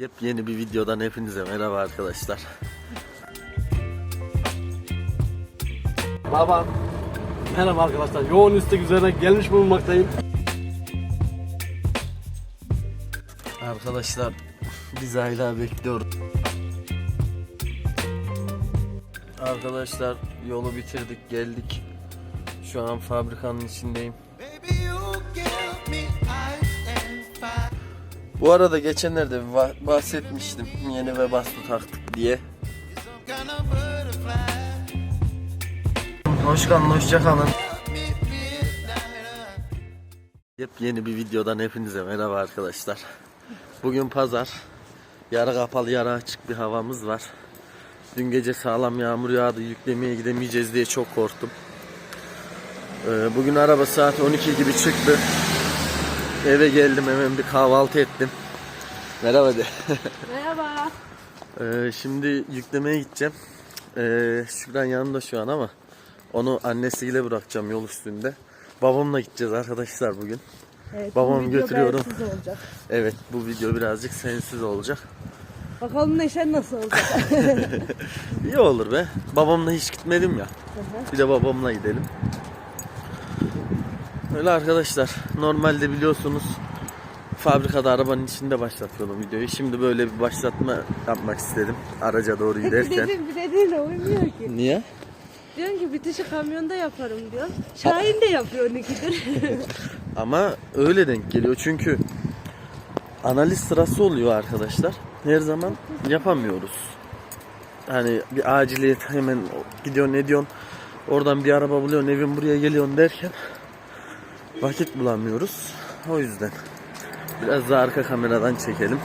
Yepyeni bir videodan hepinize merhaba arkadaşlar. Babam. Merhaba arkadaşlar. Yoğun istek üzerine gelmiş bulunmaktayım. Arkadaşlar biz hala bekliyoruz. Arkadaşlar yolu bitirdik geldik. Şu an fabrikanın içindeyim. Bu arada geçenlerde bahsetmiştim yeni ve bastı taktık diye. Hoş kalın, hoşça kalın. Yepyeni bir videodan hepinize merhaba arkadaşlar. Bugün pazar. Yarı kapalı yarı açık bir havamız var. Dün gece sağlam yağmur yağdı. Yüklemeye gidemeyeceğiz diye çok korktum. Ee, bugün araba saat 12 gibi çıktı. Eve geldim hemen bir kahvaltı ettim. Merhaba de. Merhaba. Ee, şimdi yüklemeye gideceğim. Ee, Şükran yanında şu an ama onu annesiyle bırakacağım yol üstünde. Babamla gideceğiz arkadaşlar bugün. Evet, Babamı bu video götürüyorum. olacak. Evet bu video birazcık sensiz olacak. Bakalım Neşen nasıl olacak? İyi olur be. Babamla hiç gitmedim ya. Bir de babamla gidelim. Öyle arkadaşlar. Normalde biliyorsunuz fabrikada arabanın içinde başlatıyordum videoyu. Şimdi böyle bir başlatma yapmak istedim. Araca doğru giderken. dediğin bir dediğinle uymuyor ki. Niye? Diyorsun ki bitişi kamyonda yaparım diyor. Şahin de yapıyor ikidir. Ama öyle denk geliyor çünkü analiz sırası oluyor arkadaşlar. Her zaman yapamıyoruz. Hani bir aciliyet hemen gidiyorsun ne diyorsun. Oradan bir araba buluyorsun evin buraya geliyorsun derken vakit bulamıyoruz. O yüzden biraz da arka kameradan çekelim.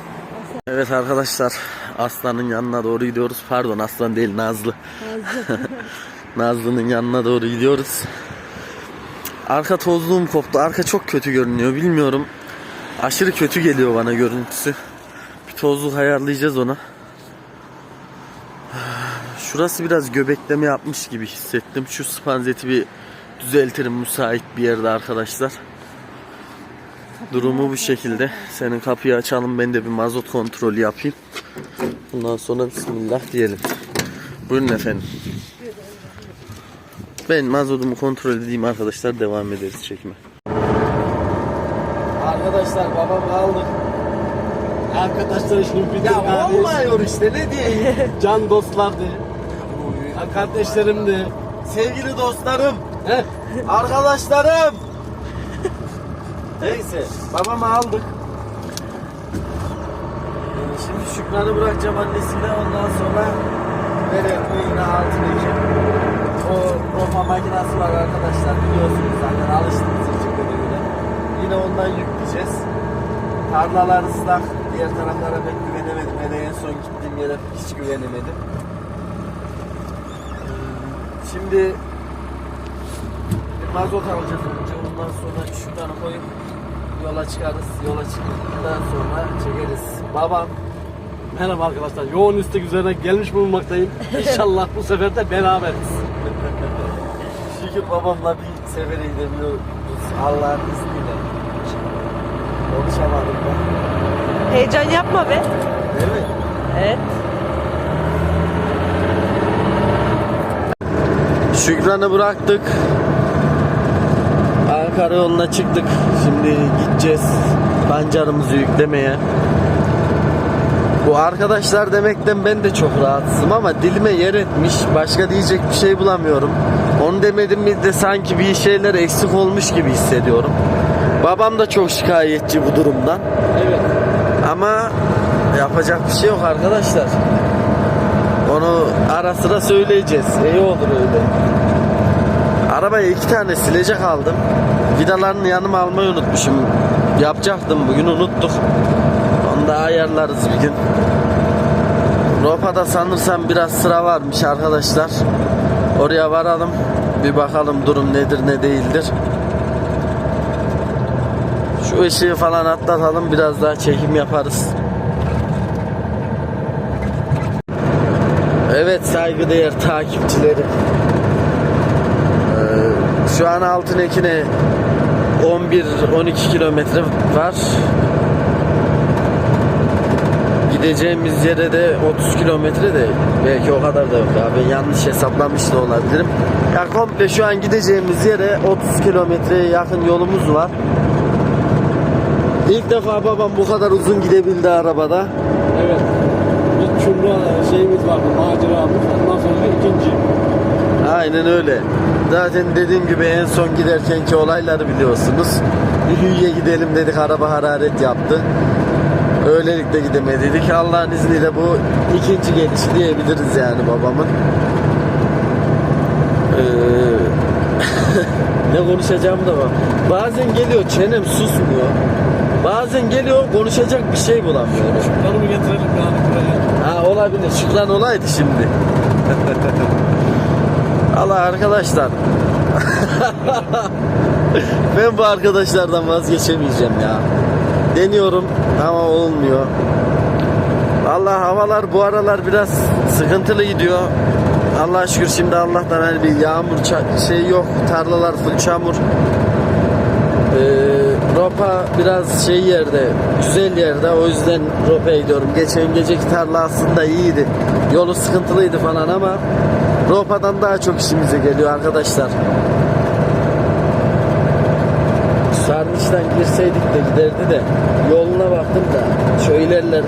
Evet arkadaşlar Aslan'ın yanına doğru gidiyoruz. Pardon Aslan değil Nazlı. Nazlı'nın yanına doğru gidiyoruz. Arka tozluğum koptu. Arka çok kötü görünüyor. Bilmiyorum. Aşırı kötü geliyor bana görüntüsü. Bir tozluk ayarlayacağız ona. Şurası biraz göbekleme yapmış gibi hissettim. Şu spanzeti bir düzeltirim müsait bir yerde arkadaşlar. Durumu bu şekilde. Senin kapıyı açalım ben de bir mazot kontrolü yapayım. Bundan sonra bismillah diyelim. Buyurun efendim. Ben mazotumu kontrol edeyim arkadaşlar devam ederiz çekime. Arkadaşlar babam aldık. Arkadaşlar şimdi bir Ya olmuyor işte ne diyeyim. Can dostlardı. Kardeşlerimdi. Sevgili dostlarım, Arkadaşlarım. Neyse babamı aldık. Ee, Şimdi Şükran'ı bırakacağım annesiyle ondan sonra vereyim yine altındaki. O ropa makinesi var arkadaşlar biliyorsunuz zaten alıştınız için bölümüne. Yine ondan yükleyeceğiz. Tarlalar ıslak. Diğer taraflara pek güvenemedim. Hele en son gittiğim yere hiç güvenemedim. Şimdi bir mazot alacağız önce. Ondan sonra şuradan koyup yola çıkarız. Yola çıktıktan sonra çekeriz. Babam Merhaba arkadaşlar. Yoğun istek üzerine gelmiş bulunmaktayım. İnşallah bu sefer de beraberiz. şükür babamla bir sefere gidebiliyoruz. Allah'ın izniyle. Konuşamadım ben. Heyecan yapma be. Değil mi? Evet. Şükran'ı bıraktık. Ankara yoluna çıktık. Şimdi gideceğiz pancarımızı yüklemeye. Bu arkadaşlar demekten ben de çok rahatsızım ama dilime yer etmiş. Başka diyecek bir şey bulamıyorum. Onu demedim mi de sanki bir şeyler eksik olmuş gibi hissediyorum. Babam da çok şikayetçi bu durumdan. Evet. Ama yapacak bir şey yok arkadaşlar. Onu ara sıra söyleyeceğiz. İyi olur öyle. Arabaya iki tane silecek aldım. Vidalarını yanıma almayı unutmuşum. Yapacaktım bugün unuttuk. Onu da ayarlarız bir gün. Ropa'da sanırsam biraz sıra varmış arkadaşlar. Oraya varalım. Bir bakalım durum nedir ne değildir. Şu ışığı falan atlatalım biraz daha çekim yaparız. Evet saygıdeğer takipçilerim. Ee, şu an Altınekine 11-12 kilometre var. gideceğimiz yere de 30 kilometre de belki o kadar da yok. Ben yanlış hesaplamış da olabilirim. Ya komple şu an gideceğimiz yere 30 kilometreye yakın yolumuz var. İlk defa babam bu kadar uzun gidebildi arabada. Evet. Bir çumra şeyimiz vardı, maceramız. Ondan sonra ikinci. Aynen öyle. Zaten dediğim gibi en son giderkenki olayları biliyorsunuz. Hüyü'ye gidelim dedik araba hararet yaptı. Öylelikle gidemedik. Allah'ın izniyle bu ikinci gelişi diyebiliriz yani babamın. Ee, ne konuşacağım da var. Bazen geliyor çenem susmuyor. Bazen geliyor konuşacak bir şey bulamıyorum. Şunları getirelim yani. Ha olabilir. Şükran olaydı şimdi. Allah arkadaşlar. ben bu arkadaşlardan vazgeçemeyeceğim ya. Deniyorum ama olmuyor. Allah havalar bu aralar biraz sıkıntılı gidiyor. Allah şükür şimdi Allah'tan hani bir yağmur şey yok. Tarlalar full çamur. Ee, Ropa biraz şey yerde, güzel yerde. O yüzden Ropa'ya gidiyorum. Geçen geceki tarla aslında iyiydi. Yolu sıkıntılıydı falan ama Ropa'dan daha çok işimize geliyor arkadaşlar. Sarnıç'tan girseydik de giderdi de yoluna baktım da şu ilerler.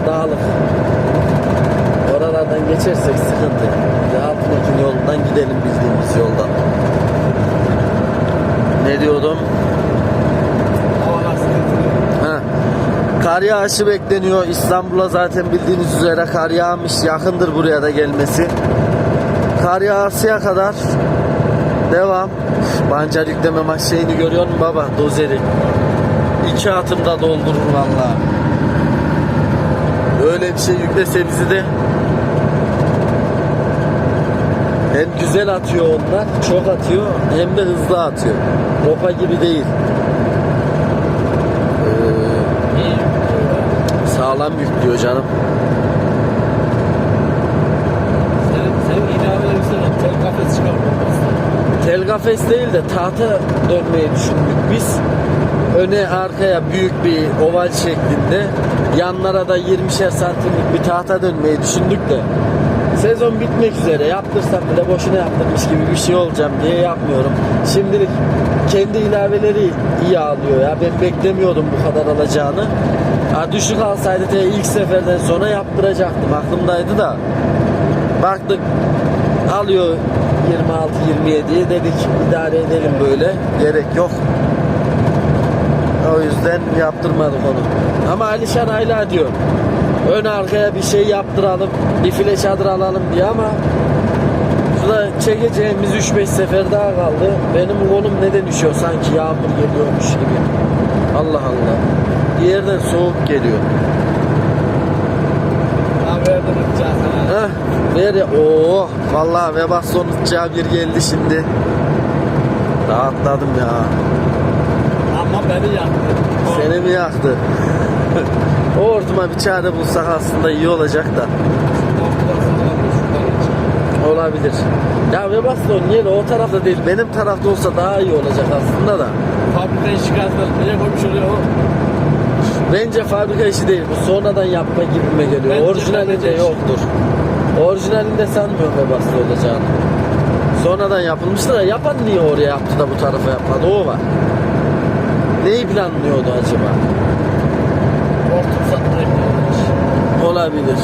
Oralardan geçersek sıkıntı. Bir Altınok'un yolundan gidelim bildiğimiz yoldan. Ne diyordum? Ha. Kar yağışı bekleniyor. İstanbul'a zaten bildiğiniz üzere kar yağmış. Yakındır buraya da gelmesi. Kar yağısıya kadar devam. Bancar yükleme şeyini görüyor musun baba? Dozeri. İki atımda doldurur valla. Öyle bir şey yüklese bizi de hem güzel atıyor onlar, çok atıyor hem de hızlı atıyor. Ropa gibi değil. Ee. Sağlam yüklüyor canım. Senin, senin ilaveler üstüne tel kafes çıkarmamız. Tel kafes değil de tahta dönmeyi düşündük biz. Öne arkaya büyük bir oval şeklinde. Yanlara da 20'şer santimlik bir tahta dönmeyi düşündük de. Sezon bitmek üzere yaptırsam bile boşuna yaptırmış gibi bir şey olacağım diye yapmıyorum. Şimdilik kendi ilaveleri iyi alıyor ya. Ben beklemiyordum bu kadar alacağını. Ha, düşük alsaydı te ilk seferden sonra yaptıracaktım. Aklımdaydı da. Baktık alıyor 26-27'ye dedik idare edelim böyle. Gerek yok. O yüzden yaptırmadık onu. Ama Alişan hala diyor. Ön arkaya bir şey yaptıralım. Bir file çadır alalım diye ama şurada çekeceğimiz 3-5 sefer daha kaldı. Benim kolum neden üşüyor sanki yağmur geliyormuş gibi. Allah Allah. Bir yerden soğuk geliyor. Haberden öteceğiz. ha. Heh, ver ya. Oo, vallahi Webasto unutacağı bir geldi şimdi. Rahatladım ya. Ama beni yaktı. Seni mi yaktı? o ortama bir çare bulsak aslında iyi olacak da. Olabilir. Ya Webasto niye o tarafta değil benim tarafta olsa daha iyi olacak aslında da. Fabrikayı çıkardılar. Niye koymuş oluyor o? Bence fabrika işi değil bu sonradan yapma gibime geliyor. Bence Orijinalinde fabrika işi. yoktur. Orijinalinde sanmıyorum Webasto olacağını. Sonradan yapılmıştı da yapan niye oraya yaptı da bu tarafa yapmadı o var. Neyi planlıyordu acaba? Hortum planlamış. Olabilir.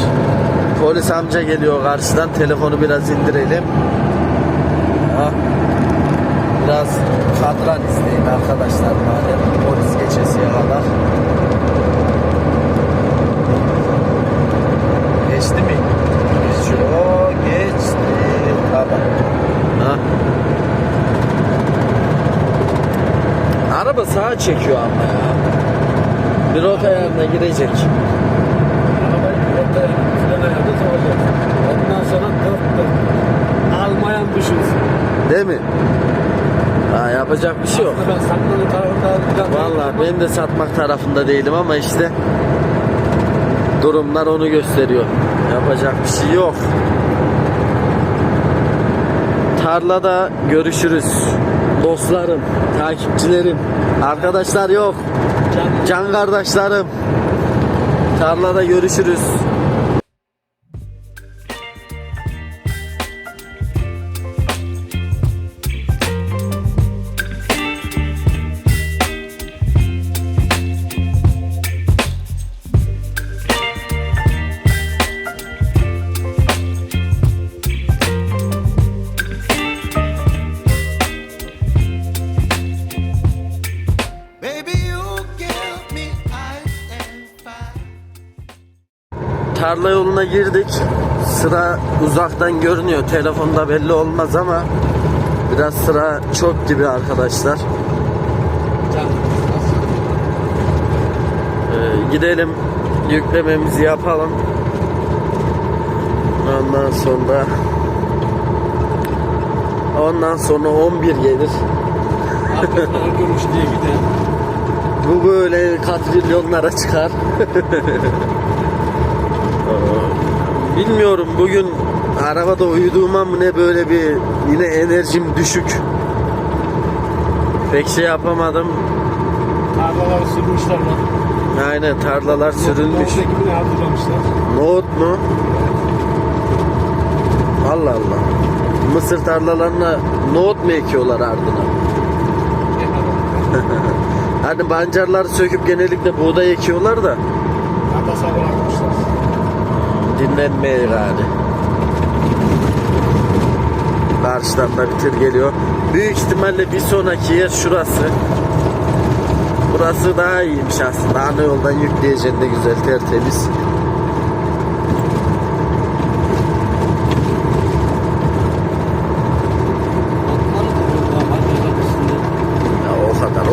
Polis amca geliyor karşıdan telefonu biraz indirelim. Ha. Biraz kadran isteyin arkadaşlar madem polis geçesiye kadar. Geçti mi? Ha. Araba sağa çekiyor ama ya. Bir rota ayarına girecek. Arabayı pilotla fren ayarda soracağız. Ondan sonra dört dört. Almayan düşünsün. Değil mi? Ha, yapacak bir şey yok. Aslında ben saklanın tarafında Vallahi ben de satmak tarafında değilim ama işte durumlar onu gösteriyor. Yapacak bir şey yok. Tarlada görüşürüz. Dostlarım, takipçilerim, arkadaşlar yok. Can, kardeşlerim. Tarlada görüşürüz. Tarla yoluna girdik. Sıra uzaktan görünüyor. Telefonda belli olmaz ama biraz sıra çok gibi arkadaşlar. Ee, gidelim yüklememizi yapalım. Ondan sonra ondan sonra 11 gelir. Bu böyle katrilyonlara çıkar. Bilmiyorum bugün arabada uyuduğuma mı ne böyle bir yine enerjim düşük. Pek şey yapamadım. Tarlaları sürmüşler bak. Aynen tarlalar sürülmüş. Nohut hazırlamışlar. Nohut mu? Allah Allah. Mısır tarlalarına nohut mu ekiyorlar ardına? Hani bancarları söküp genellikle buğday ekiyorlar da Kafasa bırakmışlar. Dinlenmeye yani. Karşıdan da bir tır geliyor. Büyük ihtimalle bir sonraki yer şurası. Burası daha iyiymiş aslında. Ana yoldan yükleyeceksin de güzel tertemiz.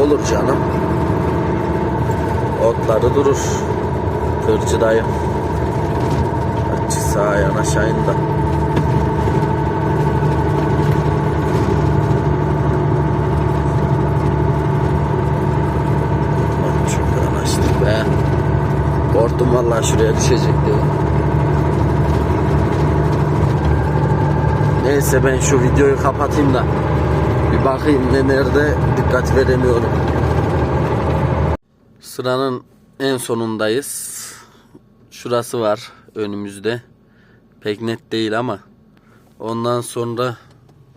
Olur canım. Otları durur. Tırcı dayı. Açı sağa yanaşayın da. Çok yanaştık be. Korktum vallahi şuraya düşecek diye. Neyse ben şu videoyu kapatayım da bir bakayım ne nerede dikkat veremiyorum. Sıranın en sonundayız. Şurası var önümüzde. Pek net değil ama ondan sonra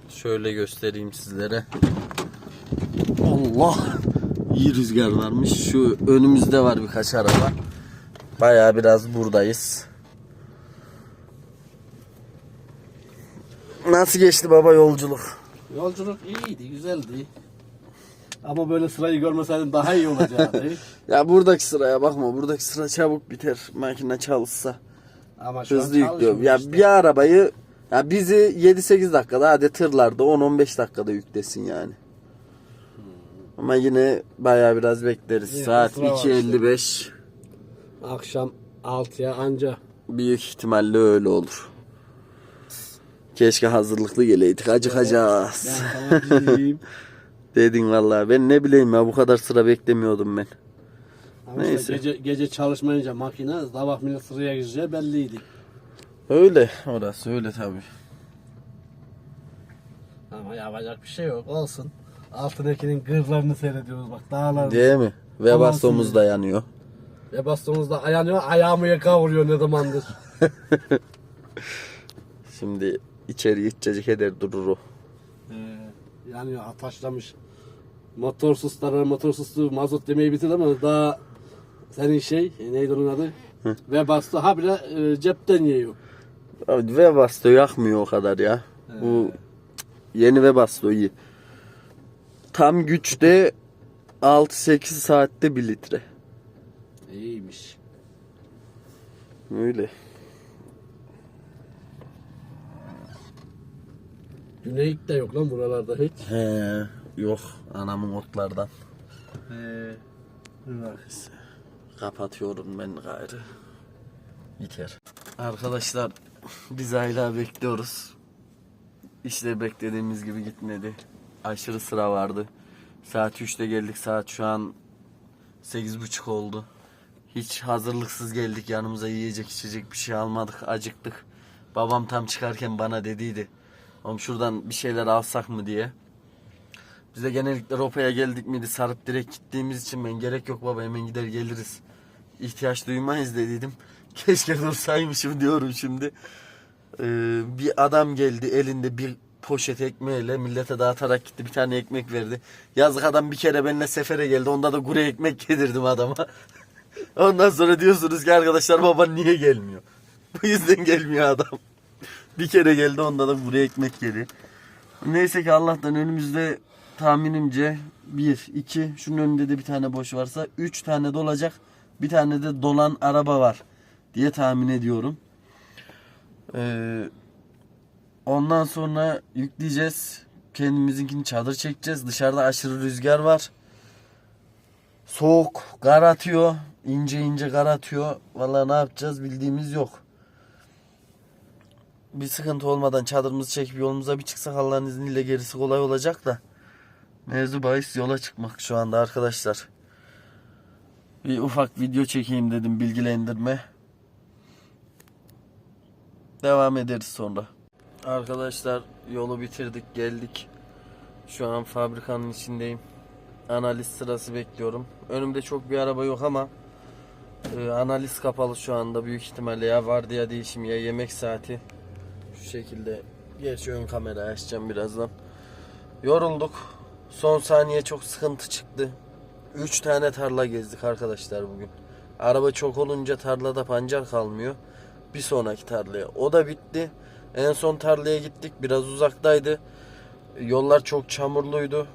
şöyle göstereyim sizlere. Allah! İyi rüzgar varmış. Şu önümüzde var birkaç araba. Bayağı biraz buradayız. Nasıl geçti baba yolculuk? Yolculuk iyiydi, güzeldi. Ama böyle sırayı görmeseydim daha iyi olacaktı. Ya buradaki sıraya bakma. Buradaki sıra çabuk biter. Makine çalışsa. Ama şu Hızlı an yüklüyor. çalışıyor Ya işte. bir arabayı ya bizi 7-8 dakikada hadi tırlarda 10-15 dakikada yüklesin yani. Ama yine bayağı biraz bekleriz. Yine Saat sıra var işte. 2.55. Akşam 6'ya anca. Büyük ihtimalle öyle olur. Keşke hazırlıklı geleydik. Acıkacağız. Tamamcıyım. Dedin vallahi. Ben ne bileyim ya bu kadar sıra beklemiyordum ben. Neyse. gece, gece çalışmayınca makine sabah millet sıraya gireceği belliydi. Öyle. Orası öyle tabii. Ama yapacak bir şey yok olsun. Altındakinin gırlarını seyrediyoruz bak dağlar. Değil mi? Ve bastomuz da yanıyor. Ve bastonumuzda ayanıyor ayağımı kavuruyor ne zamandır. Şimdi içeri içecek eder durur o. Ee, yanıyor ataşlamış. Motorsuzlara motorsuzluğu mazot demeyi bitir ama daha senin şey e, neydi onun adı? Ve bastı ha bile e, cepten yiyor. Abi ve basto yakmıyor o kadar ya. Bu yeni ve basto iyi. Tam güçte 6-8 saatte 1 litre. İyiymiş. Öyle. Güneyik de yok lan buralarda hiç. He, yok anamın otlardan. Ee, bak. Kapatıyorum ben gayrı. Biter. Arkadaşlar biz hala bekliyoruz. İşte beklediğimiz gibi gitmedi. Aşırı sıra vardı. Saat 3'te geldik. Saat şu an 8.30 oldu. Hiç hazırlıksız geldik. Yanımıza yiyecek içecek bir şey almadık. Acıktık. Babam tam çıkarken bana dediydi. Oğlum şuradan bir şeyler alsak mı diye. Biz de genellikle Ropa'ya geldik miydi sarıp direkt gittiğimiz için ben gerek yok baba hemen gider geliriz. İhtiyaç duymayız dediydim. Keşke dursaymışım diyorum şimdi. Ee, bir adam geldi elinde bir poşet ekmeğiyle millete dağıtarak gitti. Bir tane ekmek verdi. Yazık adam bir kere benimle sefere geldi. Onda da kuru ekmek yedirdim adama. Ondan sonra diyorsunuz ki arkadaşlar baban niye gelmiyor? Bu yüzden gelmiyor adam. Bir kere geldi onda da kuru ekmek yedi. Neyse ki Allah'tan önümüzde tahminimce bir, iki, şunun önünde de bir tane boş varsa üç tane dolacak. Bir tane de dolan araba var. diye tahmin ediyorum. Ee, ondan sonra yükleyeceğiz. Kendimizinkini çadır çekeceğiz. Dışarıda aşırı rüzgar var. Soğuk, kar atıyor. ince ince kar atıyor. Vallahi ne yapacağız bildiğimiz yok. Bir sıkıntı olmadan çadırımızı çekip yolumuza bir çıksak Allah'ın izniyle gerisi kolay olacak da. Mevzu bahis yola çıkmak şu anda arkadaşlar. Bir ufak video çekeyim dedim bilgilendirme. Devam ederiz sonra. Arkadaşlar yolu bitirdik geldik. Şu an fabrikanın içindeyim. Analiz sırası bekliyorum. Önümde çok bir araba yok ama e, analiz kapalı şu anda büyük ihtimalle ya vardiya değişim ya yemek saati. Şu şekilde gerçi ön kamera açacağım birazdan. Yorulduk. Son saniye çok sıkıntı çıktı. 3 tane tarla gezdik arkadaşlar bugün. Araba çok olunca tarlada pancar kalmıyor. Bir sonraki tarlaya. O da bitti. En son tarlaya gittik. Biraz uzaktaydı. Yollar çok çamurluydu.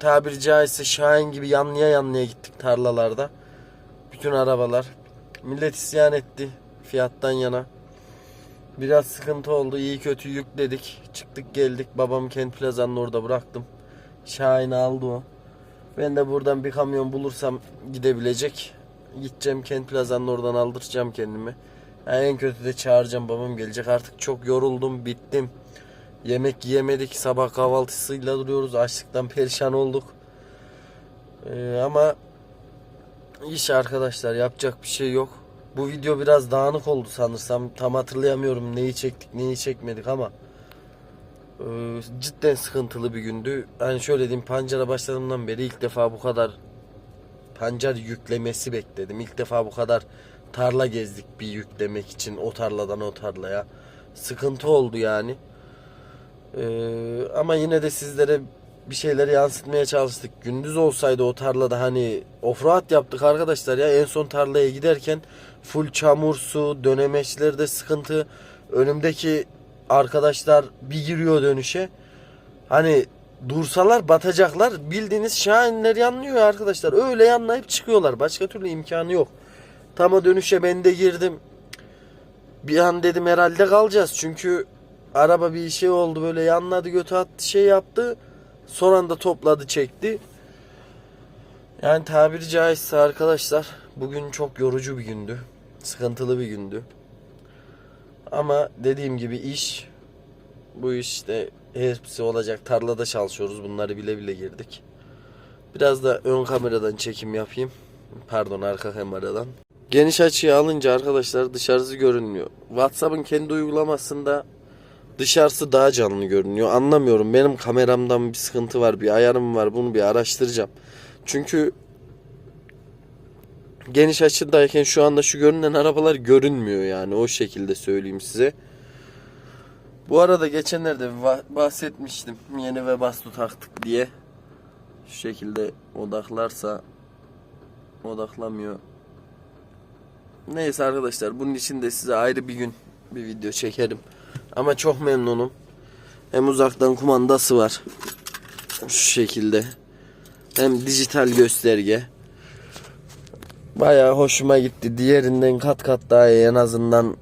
Tabiri caizse Şahin gibi yanlıya yanlıya gittik tarlalarda. Bütün arabalar. Millet isyan etti fiyattan yana. Biraz sıkıntı oldu. İyi kötü yükledik. Çıktık geldik. Babamı Kent Plaza'nın orada bıraktım. Şahin'i aldı o. Ben de buradan bir kamyon bulursam gidebilecek. Gideceğim Kent Plaza'nın oradan aldıracağım kendimi. Ha, en kötü de çağıracağım babam gelecek. Artık çok yoruldum, bittim. Yemek yiyemedik. Sabah kahvaltısıyla duruyoruz. Açlıktan perişan olduk. Ee, ama iş arkadaşlar yapacak bir şey yok. Bu video biraz dağınık oldu sanırsam. Tam hatırlayamıyorum neyi çektik neyi çekmedik ama e, cidden sıkıntılı bir gündü. Hani şöyle diyeyim pancara başladığımdan beri ilk defa bu kadar pancar yüklemesi bekledim. İlk defa bu kadar tarla gezdik bir yüklemek için o tarladan o tarlaya. Sıkıntı oldu yani. Ee, ama yine de sizlere bir şeyleri yansıtmaya çalıştık. Gündüz olsaydı o tarlada hani offroad yaptık arkadaşlar ya en son tarlaya giderken full çamur su dönemeçlerde sıkıntı önümdeki arkadaşlar bir giriyor dönüşe. Hani dursalar batacaklar. Bildiğiniz şahinler yanlıyor arkadaşlar. Öyle yanlayıp çıkıyorlar. Başka türlü imkanı yok. Tam o dönüşe ben de girdim. Bir an dedim herhalde kalacağız. Çünkü araba bir şey oldu böyle yanladı götü attı şey yaptı. Son anda topladı çekti. Yani tabiri caizse arkadaşlar bugün çok yorucu bir gündü. Sıkıntılı bir gündü ama dediğim gibi iş bu işte hepsi olacak tarlada çalışıyoruz bunları bile bile girdik biraz da ön kameradan çekim yapayım pardon arka kameradan Geniş açıya alınca arkadaşlar dışarısı görünmüyor. WhatsApp'ın kendi uygulamasında dışarısı daha canlı görünüyor. Anlamıyorum. Benim kameramdan bir sıkıntı var, bir ayarım var. Bunu bir araştıracağım. Çünkü geniş açıdayken şu anda şu görünen arabalar görünmüyor yani. O şekilde söyleyeyim size. Bu arada geçenlerde bahsetmiştim. Yeni Webasto taktık diye. Şu şekilde odaklarsa odaklamıyor. Neyse arkadaşlar bunun için de size ayrı bir gün bir video çekerim. Ama çok memnunum. Hem uzaktan kumandası var. Şu şekilde. Hem dijital gösterge. Bayağı hoşuma gitti. Diğerinden kat kat daha iyi. En azından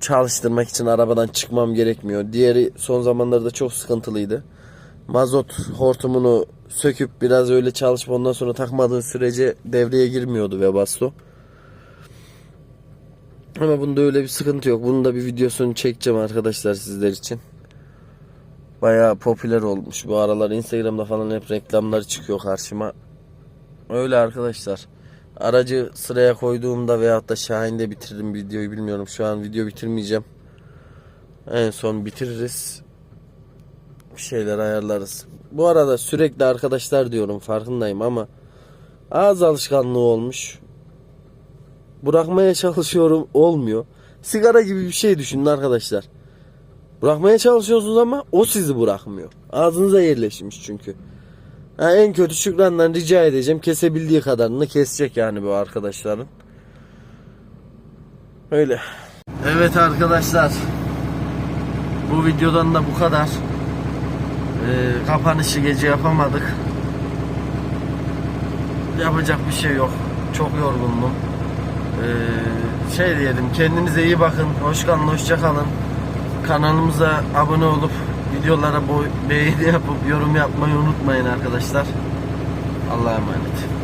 çalıştırmak için arabadan çıkmam gerekmiyor. Diğeri son zamanlarda çok sıkıntılıydı. Mazot hortumunu söküp biraz öyle çalışıp ondan sonra takmadığın sürece devreye girmiyordu Webasto. Ama bunda öyle bir sıkıntı yok. Bunun da bir videosunu çekeceğim arkadaşlar sizler için. Bayağı popüler olmuş bu aralar. Instagram'da falan hep reklamlar çıkıyor karşıma. Öyle arkadaşlar. Aracı sıraya koyduğumda veyahut da Şahin'de bitiririm videoyu bilmiyorum. Şu an video bitirmeyeceğim. En son bitiririz. Bir şeyler ayarlarız. Bu arada sürekli arkadaşlar diyorum farkındayım ama ağız alışkanlığı olmuş bırakmaya çalışıyorum olmuyor. Sigara gibi bir şey düşünün arkadaşlar. Bırakmaya çalışıyorsunuz ama o sizi bırakmıyor. Ağzınıza yerleşmiş çünkü. Ha, en kötü Şükran'dan rica edeceğim kesebildiği kadarını kesecek yani bu arkadaşların. Öyle. Evet arkadaşlar. Bu videodan da bu kadar. Ee, kapanışı gece yapamadık. Yapacak bir şey yok. Çok yorgundum. Ee, şey diyelim kendinize iyi bakın. Hoş kalın, hoşça kalın. Kanalımıza abone olup videolara beğeni yapıp yorum yapmayı unutmayın arkadaşlar. Allah'a emanet.